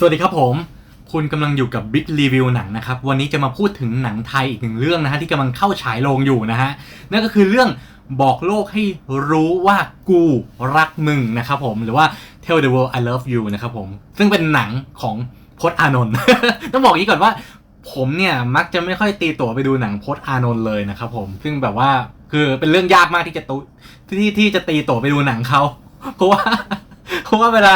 สวัสดีครับผม คุณกำลังอยู่กับ Big Review หนังนะครับ วันนี้จะมาพูดถึงหนังไทยอีกหนึ่งเรื่องนะฮะที่กำลังเข้าฉายโรงอยู่นะฮะ นั่นก็คือเรื่องบอกโลกให้รู้ว่ากูรักมึงนะครับผมหรือว่า Tell the world I love you นะครับผม ซึ่งเป็นหนังของพจน์อานนท์ ต้องบอกอย่างนี้ก่อนว่า ผมเนี่ยมักจะไม่ค่อยตีตั๋วไปดูหนังพจน์อานนท์เลยนะครับผม ซึ่งแบบว่าคือเป็นเรื่องยากมากที่จะตุที่ที่จะตีตั๋วไปดูหนังเขาเพราะว่าเพราะว่าเวลา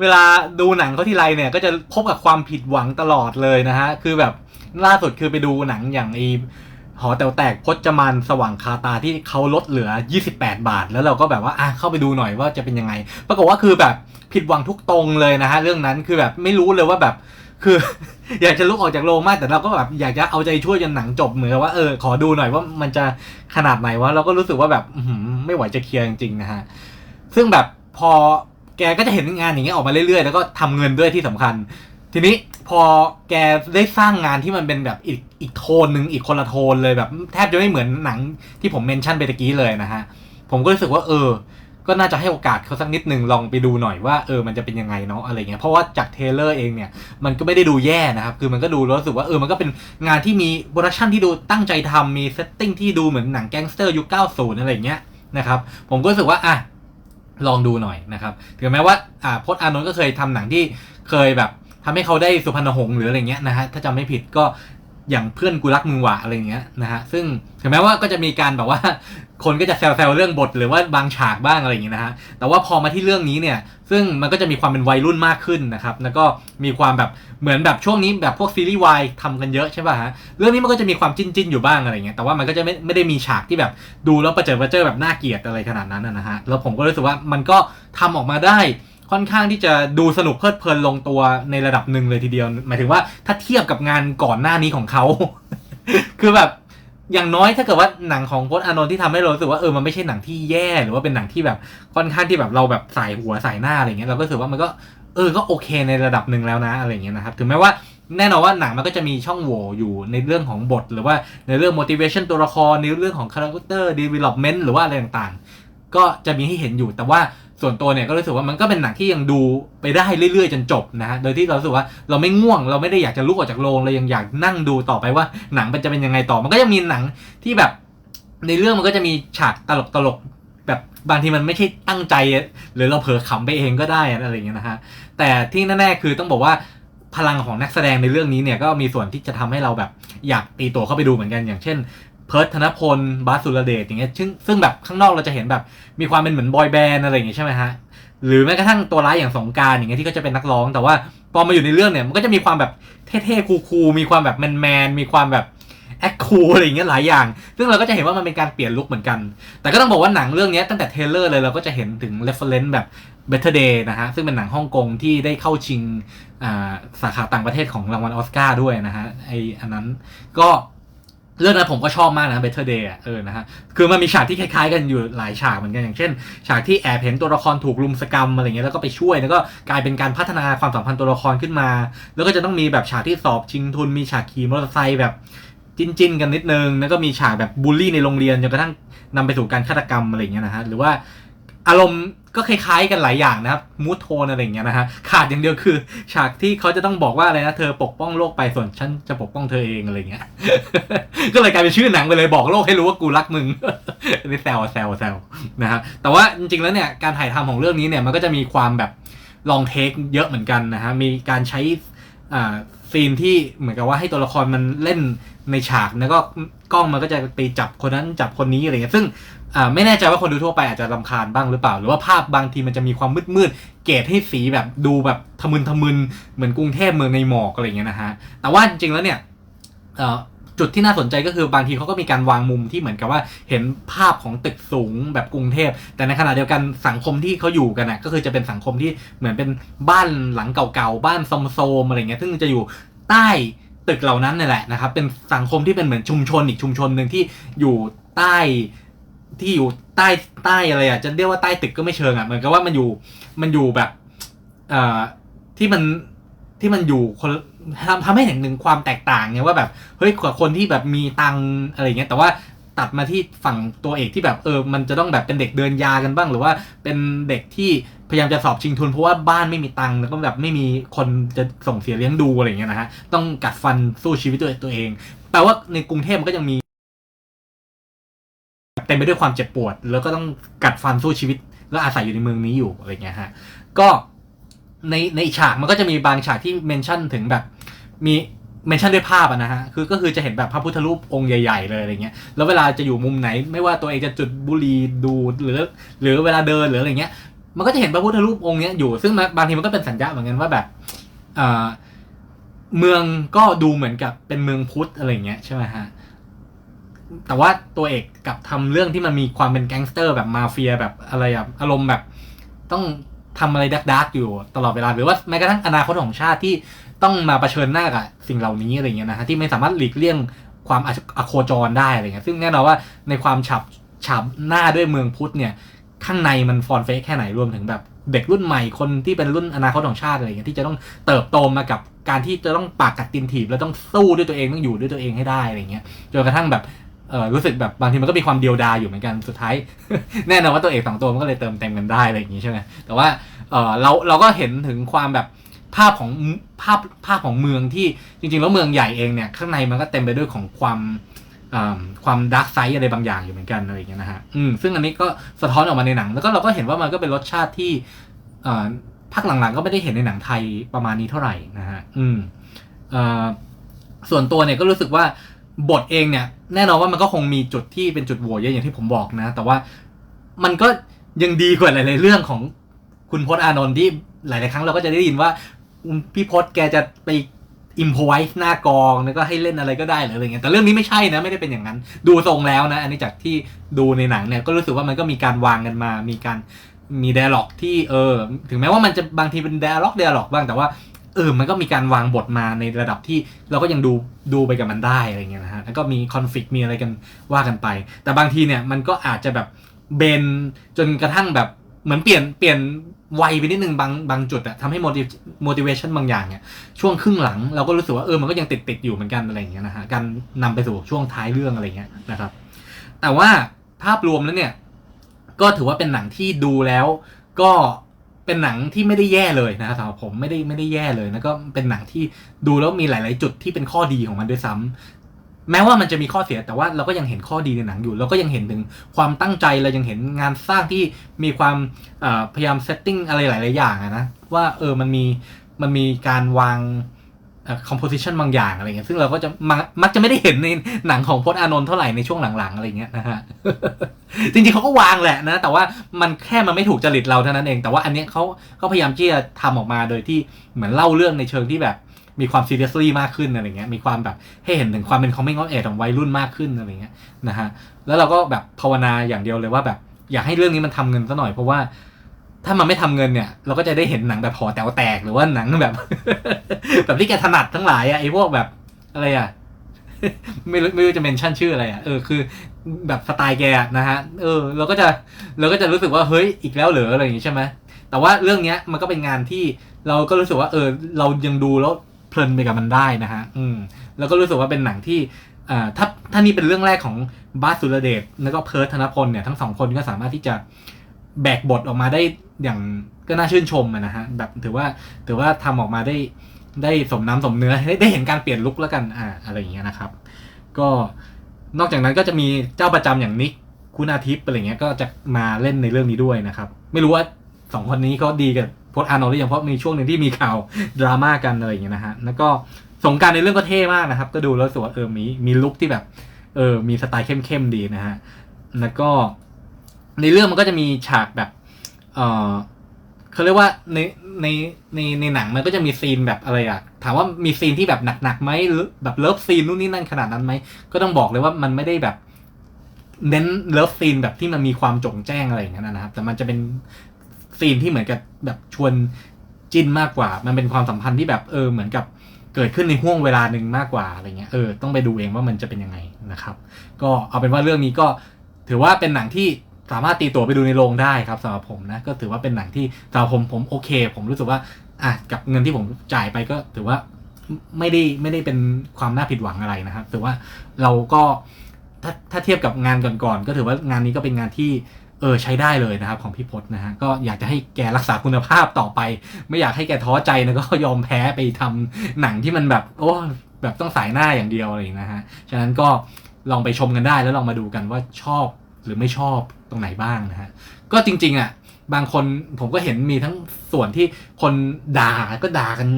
เวลาดูหนังเขาทีไรเนี่ย ก็จะพบกับความผิดหวังตลอดเลยนะฮะ คือแบบล่าสุดคือไปดูหนังอย่างไอหอแต๋วแตกพจมานสว่างคาตาที่เขาลดเหลือ 28 บาท แล้วเราก็แบบว่าอะเข้าไปดูหน่อยว่าจะเป็นยังไง ปรากฏว่าคือแบบผิดหวังทุกตรงเลยนะฮะ เรื่องนั้นคือแบบไม่รู้เลยว่าแบบคือ อยากจะลุกออกจากโรงมากแต่เราก็แบบอยากจะเอาใจช่วยจนหนังจบเหมือนว่าเออขอดูหน่อยว่ามันจะขนาดไหนวะเราก็รู้สึกว่าแบบไม่ไหวจะเคลียร์จริงๆนะฮะซึ่งแบบพอ แกก็จะเห็นงานอย่างเงี้ยออกมาเรื่อยๆ แล้วก็ทำเงินด้วยที่สำคัญ ทีนี้พอแกได้สร้างงานที่มันเป็นแบบอีกอีกโทนหนึ่งอีกคนละโทนเลยแบบ แทบจะไม่เหมือนหนังที่ผมเมนชั่นไปตะกี้เลยนะฮะ ผมก็รู้สึกว่าเออ ก็น่าจะให้โอกาสเขาสักนิดหนึ่งลองไปดูหน่อยว่าเออมันจะเป็นยังไงเนาะอะไรเงี้ยเพราะว่าจากเทเลอร์เองเนี่ยมันก็ไม่ได้ดูแย่นะครับ คือมันก็ดูรู้สึกว่าเออมันก็เป็นงานที่มีโปรดักชั่นที่ดูตั้งใจทำมีเซตติ้งที่ดูเหมือนหนังแก๊งสเตอร์ยุค90อะไรเงี้ยนะครับผมก็รู้สึกว่าอะ ลองดูหน่อยนะครับถึงแม้ว่าอ่าพจน์อานนท์ก็เคยทำหนังที่เคยแบบทำให้เขาได้สุพรรณหงษ์หรืออะไรเงี้ยนะฮะถ้าจำไม่ผิดก็ อย่างเพื่อนกูรักมึงหวะอะไรเงี้ยนะฮะซึ่งถึงแม้ว่าก็จะมีการแบบว่า คนก็จะแซวๆเรื่องบทหรือว่าบางฉากบ้างอะไรอย่างเงี้ยนะฮะแต่ว่าพอมาที่เรื่องนี้เนี่ยซึ่งมันก็จะมีความเป็นวัยรุ่นมากขึ้นนะครับแล้วก็มีความแบบเหมือนแบบช่วงนี้แบบพวกซีรีส์วายทำกันเยอะใช่ป่ะฮะเรื่องนี้มันก็จะมีความจิ้นๆอยู่บ้างอะไรเงี้ยแต่ว่ามันก็จะไม่ไม่ได้มีฉากที่แบบดูแล้วประเจิดประเจิดแบบน่าเกลียดอะไรขนาดนั้นนะนะฮะแล้วผมก็รู้สึกว่ามันก็ทำออกมาได้ ค่อนข้างที่จะดูสนุกเพลิดเพลินลงตัวในระดับหนึ่งเลยทีเดียว หมายถึงว่าถ้าเทียบกับงานก่อนหน้านี้ของเขา คือแบบอย่างน้อยถ้าเกิดว่าหนังของพจน์อานนท์ที่ทำให้เรารู้สึกว่าเออมันไม่ใช่หนังที่แย่หรือว่าเป็นหนังที่แบบค่อนข้างที่แบบเราแบบใส่หัวใส่หน้าอะไรเงี้ยเราก็รู้สึกว่ามันก็เออก็โอเคในระดับหนึ่งแล้วนะอะไรเงี้ยนะครับถึงแม้ว่าแน่นอนว่าหนังมันก็จะมีช่องโหว่อยู่ในเรื่องของบท หรือว่าในเรื่อง motivation ตัวละครในเรื่องของ character development หรือว่าอะไรต่างๆ ก็จะมีให้เห็นอยู่แต่ว่า ส่วนตัวเนี่ยก็รู้สึกว่ามันก็เป็นหนังที่ยังดูไปได้เรื่อยๆ จนจบนะฮะ โดยที่เราสึกว่าเราไม่ง่วงเราไม่ได้อยากจะลุกออกจากโรงเรายังอยากนั่งดูต่อไปว่าหนังมันจะเป็นยังไงต่อ มันก็ยังมีหนังที่แบบในเรื่องมันก็จะมีฉากตลกตลกๆแบบบางทีมันไม่ใช่ตั้งใจ หรือเราเผลอขำไปเองก็ได้อะไรอย่างเงี้ยนะฮะ แต่ที่แน่ๆคือต้องบอกว่าพลังของนักแสดงในเรื่องนี้เนี่ยก็มีส่วนที่จะทำให้เราแบบอยากตีตัวเข้าไปดูเหมือนกันอย่างเช่น เพิร์ทธนพลบาสสุรเดชอย่างเงี้ยซึ่งซึ่งแบบข้างนอกเราจะเห็นแบบมีความเป็นเหมือนบอยแบนด์อะไรอย่างเงี้ยใช่ไหมฮะหรือแม้กระทั่งตัวร้ายอย่างสงการอย่างเงี้ยที่ก็จะเป็นนักร้อง แต่ว่าพอมาอยู่ในเรื่องเนี่ยมันก็จะมีความแบบเท่ๆคูลๆมีความแบบแมนๆมีความแบบแอคคูลอะไรอย่างเงี้ยหลายอย่าง ซึ่งเราก็จะเห็นว่ามันเป็นการเปลี่ยนลุคเหมือนกัน แต่ก็ต้องบอกว่าหนังเรื่องเนี้ยตั้งแต่เทเลอร์เลยเราก็จะเห็นถึง reference แบบ Better Day นะฮะ ซึ่งเป็นหนังฮ่องกงที่ได้เข้าชิงสาขาต่างประเทศของรางวัลออสการ์ด้วยนะฮะไออันนั้นก็ เรื่องนั้นผมก็ชอบมากนะ Better Day อะเออนะฮะคือมันมีฉากที่คล้ายๆกันอยู่หลายฉากเหมือนกันอย่างเช่น ฉากที่แอบเห็นตัวละครถูกลุมสกรรมอะไรเงี้ยแล้วก็ไปช่วยแล้วก็กลายเป็นการพัฒนาความสัมพันธ์ตัวละครขึ้นมา แล้วก็จะต้องมีแบบฉากที่สอบชิงทุนมีฉากขี่มอเตอร์ไซค์แบบจิ้นๆกันนิดนึงแล้วก็มีฉากแบบบูลลี่ในโรงเรียนจนกระทั่งนำไปสู่การฆาตกรรมอะไรเงี้ยนะฮะหรือว่า อารมณ์ก็คล้ายๆกันหลายอย่างนะครับมูทโทนอะไรอย่างเงี้ยนะฮะขาดอย่างเดียวคือ ฉากที่เขาจะต้องบอกว่าอะไรนะเธอปกป้องโลกไปส่วนฉันจะปกป้องเธอเองอะไรเงี้ย ก็เลยกลายเป็นชื่อหนังไปเลยบอกโลกให้รู้ว่ากูรักมึงนี่แซวแซวแซวนะครับแต่ว่าจริงๆแล้วเนี่ยการถ่ายทำของเรื่องนี้เนี่ยมันก็จะมีความแบบลองเทคเยอะเหมือนกันนะฮะมีการใช้อ่าซีนที่เหมือนกับว่าให้ตัวละครมันเล่นในฉากแล้วก็กล้องมันก็จะไปจับคนนั้นจับคนนี้อะไรเงี้ยซึ่งอ่าไม่แน่ใจว่าคนดูทั่วไปอาจจะรำคาญบ้างหรือเปล่า หรือว่าภาพบางทีมันจะมีความมืดๆเกรดให้สีแบบดูแบบทะมึนทะมึนเหมือนกรุงเทพเมืองในหมอกอะไรเงี้ยนะฮะแต่ว่าจริงๆแล้วเนี่ยจุดที่น่าสนใจก็คือบางทีเขาก็มีการวางมุมที่เหมือนกับว่าเห็นภาพของตึกสูงแบบกรุงเทพ แต่ในขณะเดียวกันสังคมที่เขาอยู่กันนะก็คือจะเป็นสังคมที่เหมือนเป็นบ้านหลังเก่าๆบ้านโซมอะไรเงี้ยซึ่งจะอยู่ใต้ตึกเหล่านั้นนี่แหละนะครับเป็นสังคมที่เป็นเหมือนชุมชนอีกชุมชนหนึ่งที่อยู่ใต้ ที่อยู่ใต้ใต้อะไรอะจะเรียกว่าใต้ตึกก็ไม่เชิงอะเหมือนกับว่ามันอยู่มันอยู่แบบเอ่อที่มันที่มันอยู่คนทำทำให้เห็นถึงความแตกต่างไงว่าแบบเฮ้ยกว่าคนที่แบบมีตังอะไรเงี้ยแต่ว่าตัดมาที่ฝั่งตัวเอกที่แบบเออ มันจะต้องแบบเป็นเด็กเดินยากันบ้าง หรือว่าเป็นเด็กที่พยายามจะสอบชิงทุนเพราะว่าบ้านไม่มีตังค์แล้วก็แบบไม่มีคนจะส่งเสียเลี้ยงดูอะไรอย่างเงี้ยนะฮะต้องกัดฟันสู้ชีวิตตัวตัวเองแปลว่าในกรุงเทพมันก็ยังมี เต็มไปด้วยความเจ็บปวด แล้วก็ต้องกัดฟันสู้ชีวิต แล้วอาศัยอยู่ในเมืองนี้อยู่อะไรเงี้ยฮะก็ในในฉากมันก็จะมีบางฉากที่เมนชั่นถึงแบบมีเมนชั่นด้วยภาพนะฮะ คือก็คือจะเห็นแบบพระพุทธรูปองค์ใหญ่ๆเลยอะไรเงี้ย แล้วเวลาจะอยู่มุมไหน ไม่ว่าตัวเองจะจุดบุหรี่ดูดหรือ หรือเวลาเดินหรืออะไรเงี้ย มันก็จะเห็นพระพุทธรูปองค์เนี้ยอยู่ ซึ่งบางทีมันก็เป็นสัญญาเหมือนกันว่าแบบอ่าเมืองก็ดูเหมือนกับเป็นเมืองพุทธอะไรเงี้ยใช่ไหมฮะ แต่ว่าตัวเอกกับทำเรื่องที่มันมีความเป็นแก๊งสเตอร์แบบมาเฟียแบบอะไรอะอารมณ์แบบต้องทำอะไรดักดักๆอยู่ตลอดเวลาหรือว่าแม้กระทั่งอนาคตของชาติที่ต้องมาเผชิญหน้ากับสิ่งเหล่านี้อะไรเงี้ยนะฮะที่ไม่สามารถหลีกเลี่ยงความออโคจรได้อะไรเงี้ยซึ่งแน่นอนว่าในความฉับฉับหน้าด้วยเมืองพุทธเนี่ย ข้างในมันฟอนเฟกแค่ไหนรวมถึงแบบเด็กรุ่นใหม่คนที่เป็นรุ่นอนาคตของชาติอะไรเงี้ยที่จะต้องเติบโตมากับการที่จะต้องปากกัดตินถีบแล้วต้องสู้ด้วยตัวเองต้องอยู่ด้วยตัวเองให้ได้อะไรเงี้ยจนกระทั่งแบบ เออรู้สึกแบบบางทีมันก็มีความเดียวดายอยู่เหมือนกันสุดท้าย แน่นอนว่าตัวเอกสองตัวมันก็เลยเติมเต็มกันได้อะไรอย่างงี้ใช่ไหมแต่ว่าเออเราเราก็เห็นถึงความแบบภาพของภาพภาพของเมืองที่จริงๆ แล้วเมืองใหญ่เองเนี่ยข้างในมันก็เต็มไปด้วยของความอ่าความดาร์กไซด์อะไรบางอย่างอยู่เหมือนกันอะไรอย่างเงี้ยนะฮะอืมซึ่งอันนี้ก็สะท้อนออกมาในหนัง แล้วก็เราก็เห็นว่ามันก็เป็นรสชาติที่เอ่อภาคหลังๆก็ไม่ได้เห็นในหนังไทยประมาณนี้เท่าไหร่นะฮะอืมเอ่อส่วนตัวเนี่ยก็รู้สึกว่า บทเองเนี่ยแน่นอนว่ามันก็คงมีจุดที่เป็นจุดโหว่เยอะอย่างที่ผมบอกนะ แต่ว่ามันก็ยังดีกว่าหลาย ๆ เรื่องของคุณพจน์อานนท์ที่หลาย ๆ ครั้งเราก็จะได้ยินว่าพี่พจน์แกจะไปอิมพอไวส์หน้ากองแล้วก็ให้เล่นอะไรก็ได้หรืออะไรเงี้ยแต่เรื่องนี้ไม่ใช่นะไม่ได้เป็นอย่างนั้น ดูทรงแล้วนะ อันนี้จากที่ดูในหนังเนี่ยก็รู้สึกว่ามันก็มีการวางกันมา มีการมีไดล็อกที่เออ ถึงแม้ว่ามันจะบางทีเป็นไดล็อกไดล็อกบ้างแต่ว่า เออมันก็มีการวางบทมาในระดับที่เราก็ยังดูดูไปกับมันได้อะไรเงี้ยนะฮะแล้วก็มีคอนฟ lict มีอะไรกันว่ากันไป แต่บางทีเนี่ยมันก็อาจจะแบบเบนจนกระทั่งแบบเหมือนเปลี่ยนเปลี่ยนวัยไปนิดนึงบางบางจุดอะทำให้ motiv- motivation บางอย่างเนี่ยช่วงครึ่งหลังเราก็รู้สึกว่าเออมันก็ยังติดติดอยู่เหมือนกันอะไรอย่างเงี้ยนะฮะการนำไปสู่ช่วงท้ายเรื่องอะไรเงี้ยนะครับ แต่ว่าภาพรวมแล้วเนี่ย ก็ถือว่าเป็นหนังที่ดูแล้วก็ เป็นหนังที่ไม่ได้แย่เลยนะครับสำหรับผมไม่ได้ไม่ได้แย่เลยแล้วก็เป็นหนังที่ดูแล้วมีหลาย ๆ จุดที่เป็นข้อดีของมันด้วยซ้ำแม้ว่ามันจะมีข้อเสียแต่ว่าเราก็ยังเห็นข้อดีในหนังอยู่เราก็ยังเห็นถึงความตั้งใจเรายังเห็นงานสร้างที่มีความพยายามเซตติ้งอะไรหลาย ๆ อย่างนะว่าเออมันมีมันมีการวาง เอ่อ composition บางอย่างอะไรเงี้ยซึ่งเราก็จะมักมักจะไม่ได้เห็นในหนังของพจน์อานนท์เท่าไหร่ในช่วงหลังๆอะไรเงี้ยนะฮะจริงๆเขาก็วางแหละนะ แต่ว่ามันแค่มันไม่ถูกจริตเราเท่านั้นเอง แต่ว่าอันเนี้ยเขาเขาพยายามที่จะทำออกมาโดยที่เหมือนเล่าเรื่องในเชิงที่แบบมีความ seriously มากขึ้นอะไรเงี้ย มีความแบบให้เห็นถึงความเป็น coming of age ของวัยรุ่นมากขึ้นอะไรเงี้ยนะฮะ แล้วเราก็แบบภาวนาอย่างเดียวเลยว่าแบบอยากให้เรื่องนี้มันทำเงินซะหน่อยเพราะว่า ถ้ามันไม่ทำเงินเนี่ย เราก็จะได้เห็นหนังแบบหอแต๋วแตกหรือว่าหนังแบบ แบบที่แกถนัดทั้งหลายอะไอ้พวกแบบอะไรอะไม่รู้ไม่รู้จะเมนชั่นชื่ออะไรอะเออคือ แบบสไตล์แกนะฮะเออ เราก็จะเราก็จะรู้สึกว่าเฮ้ยอีกแล้วเหรออะไรอย่างงี้ใช่ไหมแต่ว่าเรื่องเนี้ยมันก็เป็นงานที่เราก็รู้สึกว่า เออ เรายังดูแล้วเพลินไปกับมันได้นะฮะ อืม แล้วก็รู้สึกว่าเป็นหนังที่อ่าถ้าถ้านี่เป็นเรื่องแรกของบาสสุรเดชแล้วก็เพิร์ทธนพลเนี่ยทั้งสองคนก็สามารถที่จะ แบกบทออกมาได้อย่างก็น่าชื่นชมนะฮะแบบถือว่าถือว่าทำออกมาได้ได้สมน้ำสมเนื้อได้ได้เห็นการเปลี่ยนลุคแล้วกันอ่าอะไรอย่างเงี้ยนะครับ ก็นอกจากนั้นก็จะมีเจ้าประจำอย่างนิกคุณอาทิตย์อะไรเงี้ยก็จะมาเล่นในเรื่องนี้ด้วยนะครับ ไม่รู้ว่าสองคนนี้เขาดีกับพจน์อานนท์หรือยังเพราะมีช่วงหนึ่งที่มีข่าวดราม่ากันอะไรอย่างเงี้ยนะฮะแล้วก็สงการในเรื่องก็เท่มากนะครับ ก็ดูแล้วสว่าเออมีมีลุคที่แบบเออมีสไตล์เข้มๆดีนะฮะแล้วก็ ในเรื่องมันก็จะมีฉากแบบ เออเขาเรียกว่าในในในในหนังมันก็จะมีซีนแบบอะไรอะถามว่ามีซีนที่แบบหนักๆไหมหรือแบบเลิฟซีนนู่นนี่นั่นขนาดนั้นไหมก็ต้องบอกเลยว่ามันไม่ได้แบบ เน้นเลิฟซีนแบบที่มันมีความจงแจ้งอะไรอย่างนั้นนะครับ แต่มันจะเป็นซีนที่เหมือนกับแบบชวนจิ้นมากกว่า มันเป็นความสัมพันธ์ที่แบบเออเหมือนกับเกิดขึ้นในห่วงเวลาหนึ่งมากกว่าอะไรเงี้ยเออต้องไปดูเองว่ามันจะเป็นยังไงนะครับ ก็เอาเป็นว่าเรื่องนี้ก็ถือว่าเป็นหนังที่ สามารถตีตั๋วไปดูในโรงได้ครับสำหรับผมนะก็ถือว่าเป็นหนังที่สำหรับผมผมโอเค ผมรู้สึกว่าอะกับเงินที่ผมจ่ายไปก็ถือว่าไม่ได้ไม่ได้เป็นความน่าผิดหวังอะไรนะครับถือว่าเราก็ถ้าถ้าเทียบกับงานก่อนๆก็ถือว่างานนี้ก็เป็นงานที่เออใช้ได้เลยนะครับของพี่พศนะฮะก็อยากจะให้แกรักษาคุณภาพต่อไป ไม่อยากให้แกท้อใจนะก็ยอมแพ้ไปทำหนังที่มันแบบ โอ้แบบต้องสายหน้าอย่างเดียวอะไรนะฮะฉะนั้นก็ลองไปชมกันได้แล้วลองมาดูกันว่าชอบ หรือไม่ชอบตรงไหนบ้างนะฮะก็จริง ๆอะบางคนผมก็เห็นมีทั้งส่วนที่คนด่าก็ด่ากัน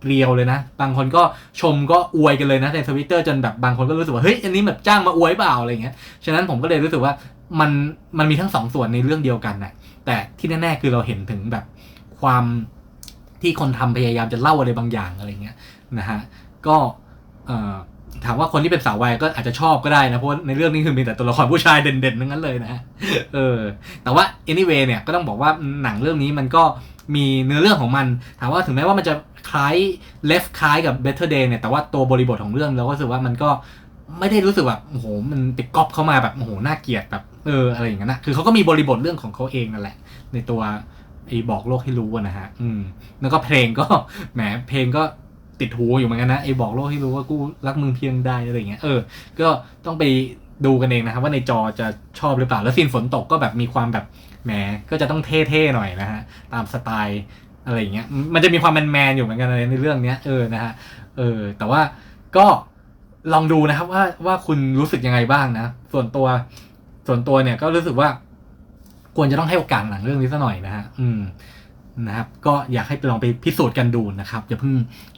เกลียวเลยนะ บางคนก็ชมก็อวยกันเลยนะในทวิตเตอร์จนแบบบางคนก็รู้สึกว่าเฮ้ยอันนี้แบบจ้างมาอวยเปล่าอะไรเงี้ยฉะนั้นผมก็เลยรู้สึกว่ามันมันมีทั้งสองส่วนในเรื่องเดียวกันนะแต่ที่แน่ ๆ คือเราเห็นถึงแบบความที่คนทำพยายามจะเล่าอะไรบางอย่างอะไรเงี้ยนะฮะก็เอ่อ ถามว่าคนที่เป็นสาววายก็อาจจะชอบก็ได้นะ เพราะในเรื่องนี้คือมีแต่ตัวละครผู้ชายเด่นๆทั้งนั้นเลยนะเออแต่ว่า anyway เนี่ยก็ต้องบอกว่าหนังเรื่องนี้มันก็มีเนื้อเรื่องของมัน ถามว่าถึงแม้ว่ามันจะคล้าย left คล้ายกับ better day เนี่ยแต่ว่าตัวบริบทของเรื่องเราก็รู้สึกว่ามันก็ไม่ได้รู้สึกแบบโอ้โหมันไปก๊อปเข้ามาแบบโอ้โหน่าเกลียดแบบเอออะไรอย่างเงี้ยนะคือเขาก็มีบริบทเรื่องของเขาเองนั่นแหละ ในตัวไอ้บอกโลกให้รู้นะฮะ อืม แล้วก็เพลงก็แหมเพลงก็ ติดหูอยู่เหมือนกันนะไอ้บอกโลกให้รู้ว่ากูรักมึงเพียงใดอะไรเงี้ยเออ ก็ต้องไปดูกันเองนะครับว่าในจอจะชอบหรือเปล่า แล้วซีนฝนตกก็แบบมีความแบบแหมก็จะต้องเท่ๆหน่อยนะฮะตามสไตล์อะไรเงี้ยมันจะมีความแมนๆอยู่เหมือนกันในเรื่องเนี้ยเออนะฮะเออแต่ว่าก็ลองดูนะครับว่าว่าคุณรู้สึกยังไงบ้างนะ ส่วนตัวส่วนตัวเนี่ยก็รู้สึกว่า ควรจะต้องให้โอกาสหนังเรื่องนี้สัหน่อยนะฮะอืม นะครับ ก็อยากให้ไปลองไปพิสูจน์กันดูนะครับอย่าเพิ่ง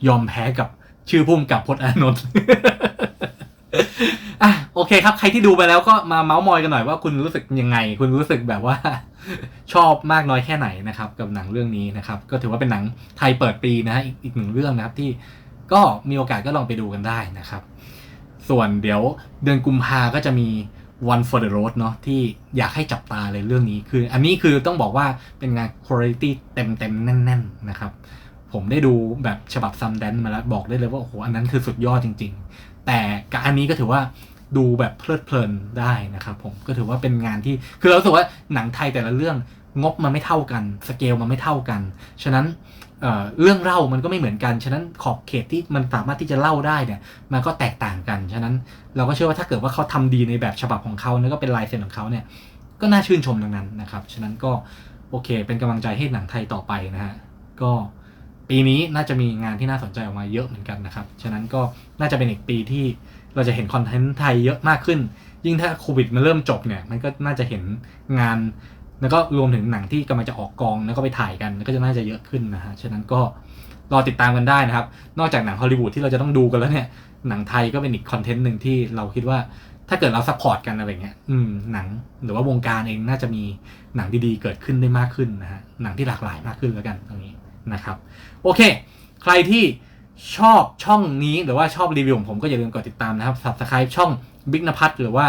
ยอมแพ้กับชื่อพุ่มกับพจน์อานนท์อะโอเคครับ ใครที่ดูไปแล้วก็มาเมาส์มอยกันหน่อยว่าคุณรู้สึกยังไง คุณรู้สึกแบบว่า ชอบมากน้อยแค่ไหนนะครับ กับหนังเรื่องนี้นะครับ ก็ถือว่าเป็นหนังไทยเปิดปีนะฮะอีกอีกหนึ่งเรื่องนะครับ ที่ก็มีโอกาสก็ลองไปดูกันได้นะครับ ส่วนเดี๋ยวเดือนกุมภาก็จะมี One for the Road เนาะที่อยากให้จับตาเลยเรื่องนี้คือ อันนี้คือต้องบอกว่าเป็นงาน quality เต็มเต็มแน่น ๆ นะครับ ผมได้ดูแบบฉบับซัมแดนมาแล้วบอกได้เลยว่า โอ้โห อันนั้นคือสุดยอดจริง ๆ แต่กับอันนี้ก็ถือว่าดูแบบเพลิดเพลินได้นะครับผมก็ถือว่าเป็นงานที่คือเราสึกว่าหนังไทยแต่ละเรื่องงบมันไม่เท่ากัน สเกลมันไม่เท่ากัน ฉะนั้น เเรื่องเล่ามันก็ไม่เหมือนกัน ฉะนั้นขอบเขตที่มันสามารถที่จะเล่าได้เนี่ย มันก็แตกต่างกัน ฉะนั้นเราก็เชื่อว่าถ้าเกิดว่าเขาทำดีในแบบฉบับของเขาแล้วก็เป็นลายเซ็นของเขาเนี่ย ก็น่าชื่นชมดังนั้นนะครับ ฉะนั้นก็โอเค เป็นกำลังใจให้หนังไทยต่อไปนะฮะ ก็ปีนี้น่าจะมีงานที่น่าสนใจออกมาเยอะเหมือนกันนะครับ ฉะนั้นก็น่าจะเป็นอีกปีที่เราจะเห็นคอนเทนต์ไทยเยอะมากขึ้น ยิ่งถ้าโควิดมันเริ่มจบเนี่ย มันก็น่าจะเห็นงาน แล้วก็รวมถึงหนังที่กำลังจะออกกองแล้วก็ไปถ่ายกันก็จะน่าจะเยอะขึ้นนะฮะฉะนั้นก็รอติดตามกันได้นะครับ นอกจากหนังฮอลลีวูดที่เราจะต้องดูกันแล้วเนี่ยหนังไทยก็เป็นอีกคอนเทนต์หนึ่งที่เราคิดว่าถ้าเกิดเราซัพพอร์ตกันอะไรเงี้ย อืม หนังหรือว่าวงการเองน่าจะมีหนังดีๆเกิดขึ้นได้มากขึ้นนะฮะ หนังที่หลากหลายมากขึ้นแล้วกันตรงนี้นะครับ โอเค ใครที่ชอบช่องนี้หรือว่าชอบรีวิวของผมก็อย่าลืมกดติดตามนะครับ subscribe ช่อง Big นภัทรหรือว่า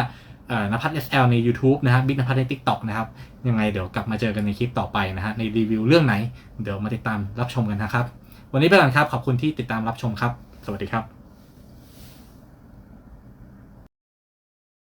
นภัทร SL ใน YouTube นะครับบิ๊กนภัทรใน TikTok นะครับยังไงเดี๋ยวกลับมาเจอกันในคลิปต่อไปนะฮะในรีวิวเรื่องไหน เดี๋ยวมาติดตามรับชมกันนะครับ วันนี้ไปก่อนครับขอบคุณที่ติดตามรับชมครับ สวัสดีครับ